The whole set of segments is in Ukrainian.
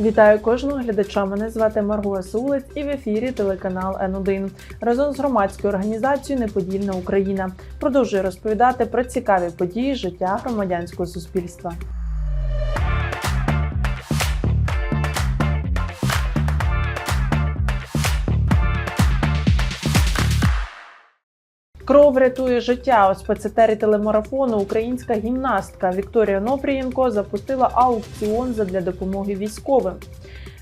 Вітаю кожного глядача. Мене звати Марго Сулець і в ефірі телеканал Н1. Разом з громадською організацією Неподільна Україна продовжує розповідати про цікаві події життя громадянського суспільства. Кров рятує життя. У спецетері телемарафону українська гімнастка Вікторія Нопрієнко запустила аукціон задля допомоги військовим.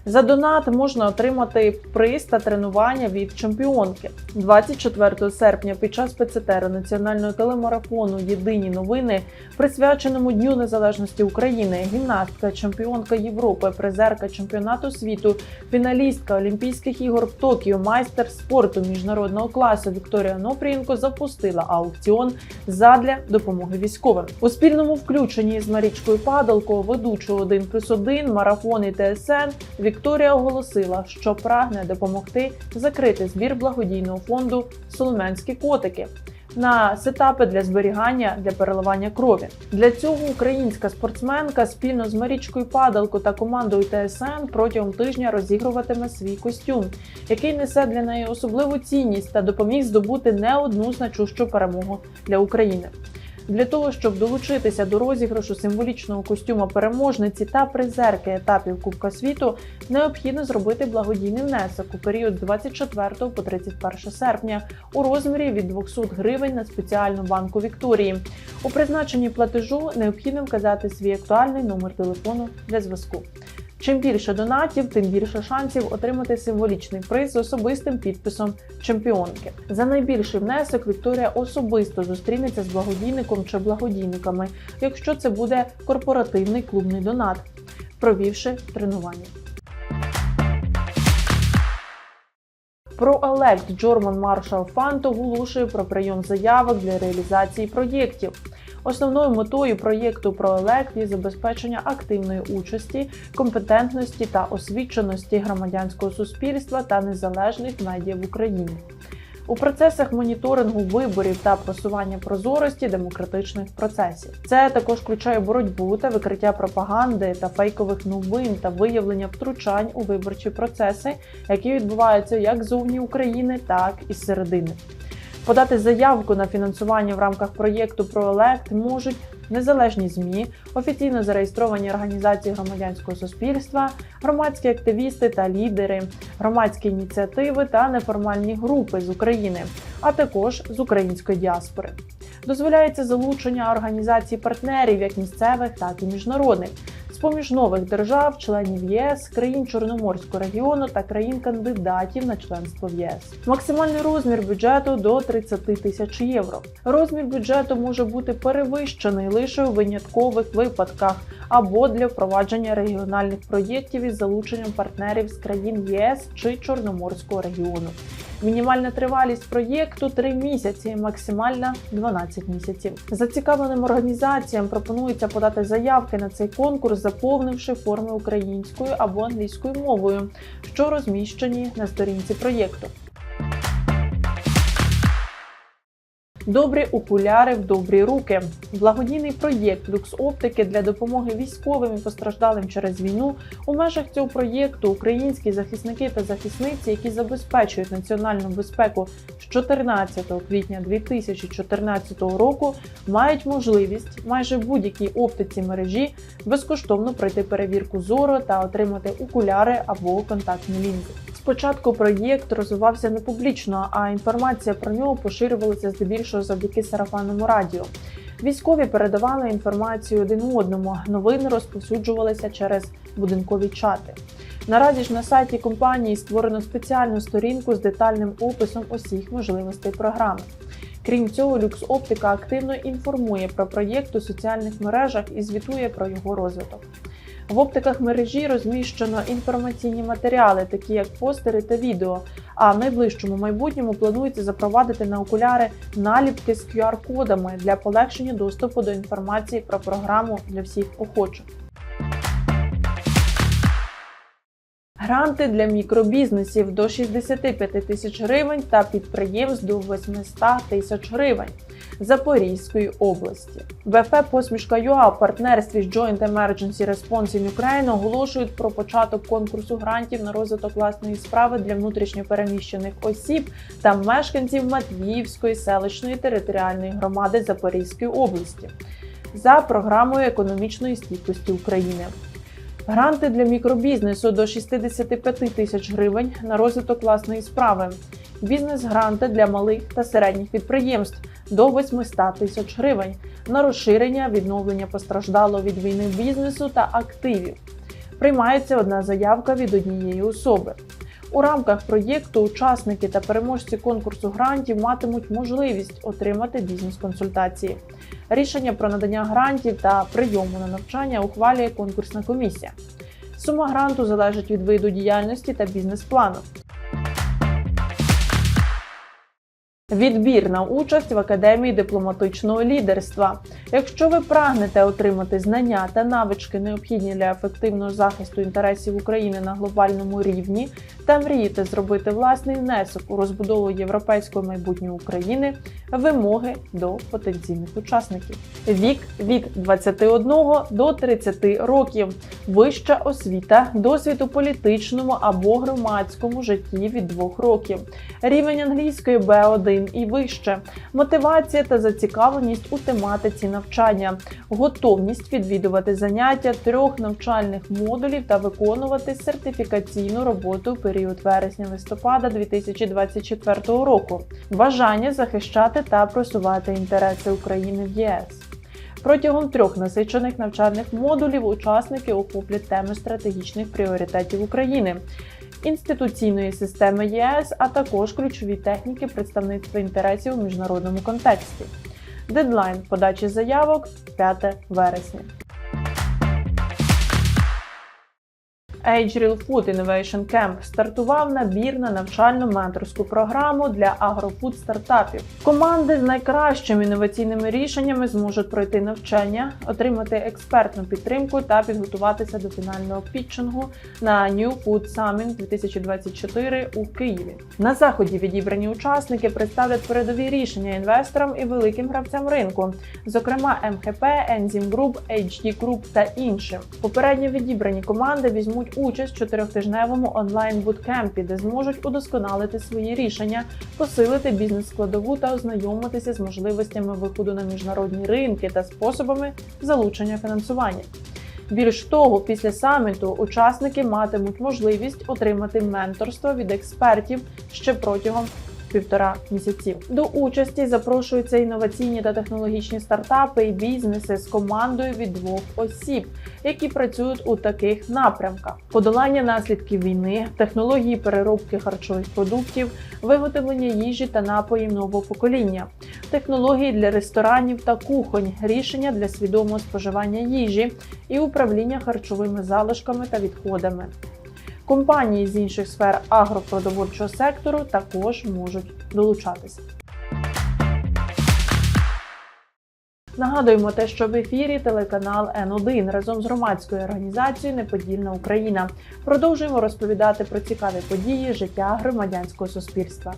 За донат можна отримати приз та тренування від чемпіонки. 24 серпня під час спецетеру національного телемарафону Єдині новини, присвяченому Дню Незалежності України, гімнастка, чемпіонка Європи, призерка чемпіонату світу, фіналістка Олімпійських ігор в Токіо, майстер спорту міжнародного класу Вікторія Нопрієнко запустила аукціон задля допомоги військовим. У спільному включенні з Марічкою Падалко, ведучою 1 плюс 1, марафон і ТСН, Вікторія оголосила, що прагне допомогти закрити збір благодійного фонду Соломенські котики. На сетапи для зберігання для переливання крові для цього українська спортсменка спільно з Марічкою Падалко та командою ТСН протягом тижня розігруватиме свій костюм, який несе для неї особливу цінність та допоміг здобути не одну значущу перемогу для України. Для того щоб долучитися до розіграшу символічного костюма переможниці та призерки етапів Кубка світу, необхідно зробити благодійний внесок у період з 24 по 31 серпня у розмірі від 200 гривень на спеціальну банку Вікторії. У призначенні платежу необхідно вказати свій актуальний номер телефону для зв'язку. Чим більше донатів, тим більше шансів отримати символічний приз з особистим підписом чемпіонки. За найбільший внесок Вікторія особисто зустрінеться з благодійником чи благодійниками, якщо це буде корпоративний клубний донат, провівши тренування. Проелект Джорман Маршал Фант оголошує про прийом заявок для реалізації проєктів. Основною метою проєкту Проелект є забезпечення активної участі, компетентності та освіченості громадянського суспільства та незалежних медіа в Україні. У процесах моніторингу виборів та просування прозорості демократичних процесів це також включає боротьбу та викриття пропаганди та фейкових новин та виявлення втручань у виборчі процеси, які відбуваються як зовні України, так і зсередини. Подати заявку на фінансування в рамках проєкту «Проелект» можуть незалежні змі, офіційно зареєстровані організації громадянського суспільства, громадські активісти та лідери, громадські ініціативи та неформальні групи з України, а також з української діаспори. Дозволяється залучення організацій партнерів як місцевих, так і міжнародних. З поміж нових держав, членів ЄС, країн Чорноморського регіону та країн-кандидатів на членство в ЄС. Максимальний розмір бюджету до 30 тисяч євро. Розмір бюджету може бути перевищений лише у виняткових випадках або для впровадження регіональних проєктів із залученням партнерів з країн ЄС чи Чорноморського регіону. Мінімальна тривалість проєкту 3 місяці, максимальна 12 місяців. Зацікавленим організаціям пропонується подати заявки на цей конкурс, заповнивши форми українською або англійською мовою, що розміщені на сторінці проєкту. Добрі окуляри в добрі руки. Благодійний проєкт Люкс Оптики для допомоги військовим і постраждалим через війну. У межах цього проєкту українські захисники та захисниці, які забезпечують національну безпеку з 14 квітня 2014 року, мають можливість майже будь-якій оптиці мережі безкоштовно пройти перевірку зору та отримати окуляри або контактні лінзи. Спочатку проєкт розвивався не публічно, а інформація про нього поширювалася здебільшого завдяки сарафанному радіо. Військові передавали інформацію один одному. Новини розповсюджувалися через будинкові чати. Наразі ж на сайті компанії створено спеціальну сторінку з детальним описом усіх можливостей програми. Крім цього, Люкс Оптика активно інформує про проєкт у соціальних мережах і звітує про його розвиток. В оптиках мережі розміщено інформаційні матеріали, такі як постери та відео. А в найближчому майбутньому планується запровадити на окуляри наліпки з QR-кодами для полегшення доступу до інформації про програму для всіх охочих. Гранти для мікробізнесів до 65 тисяч гривень та підприємств до 800 тисяч гривень Запорізької області. ВФ Посмішка ЮА в партнерстві з Joint Emergency Response in Ukraine оголошують про початок конкурсу грантів на розвиток власної справи для внутрішньопереміщених осіб та мешканців Матвіївської селищної територіальної громади Запорізької області за програмою економічної стійкості України. Гранти для мікробізнесу до 65 тисяч гривень на розвиток власної справи. Бізнес-гранти для малих та середніх підприємств до 800 тисяч гривень на розширення відновлення постраждалого від війни бізнесу та активів. Приймається одна заявка від однієї особи. У рамках проєкту учасники та переможці конкурсу грантів матимуть можливість отримати бізнес-консультації. Рішення про надання грантів та прийому на навчання ухвалює конкурсна комісія. Сума гранту залежить від виду діяльності та бізнес-плану. Відбір на участь в академії дипломатичного лідерства. Якщо ви прагнете отримати знання та навички, необхідні для ефективного захисту інтересів України на глобальному рівні, та мрієте зробити власний внесок у розбудову європейського майбутнього України, вимоги до потенційних учасників. Вік від 21 до 30 років, вища освіта, досвід у політичному або громадському житті від 2 років, рівень англійської B1 і вище, мотивація та зацікавленість у тематиці навчання, готовність відвідувати заняття трьох навчальних модулів та виконувати сертифікаційну роботу в період вересня-листопада 2024 року, бажання захищати та просувати інтереси України в ЄС. Протягом трьох насичених навчальних модулів учасники охоплять теми стратегічних пріоритетів України, інституційної системи ЄС, а також ключові техніки представництва інтересів у міжнародному контексті. Дедлайн подачі заявок 5 вересня. Age Real Food Innovation Camp стартував набір на навчально-менторську програму для агрофуд стартапів. Команди з найкращими інноваційними рішеннями зможуть пройти навчання, отримати експертну підтримку та підготуватися до фінального пітчингу на New Food Summit 2024 у Києві. На заході відібрані учасники представлять передові рішення інвесторам і великим гравцям ринку, зокрема МХП, Enzym Group, HD Group та іншим. Попередньо відібрані команди візьмуть участь в чотирьохтижневому онлайн буткемпі, де зможуть удосконалити свої рішення, посилити бізнес-складову та ознайомитися з можливостями виходу на міжнародні ринки та способами залучення фінансування. Більш того, після саміту учасники матимуть можливість отримати менторство від експертів ще протягом півтора місяців. До участі запрошуються інноваційні та технологічні стартапи і бізнеси з командою від двох осіб, які працюють у таких напрямках: подолання наслідків війни, технології переробки харчових продуктів, виготовлення їжі та напоїв нового покоління, технології для ресторанів та кухонь, рішення для свідомого споживання їжі і управління харчовими залишками та відходами. Компанії з інших сфер агропродовольчого сектору також можуть долучатися. Нагадуємо те, що в ефірі телеканал Н1 разом з громадською організацією Неподільна Україна продовжуємо розповідати про цікаві події життя громадянського суспільства.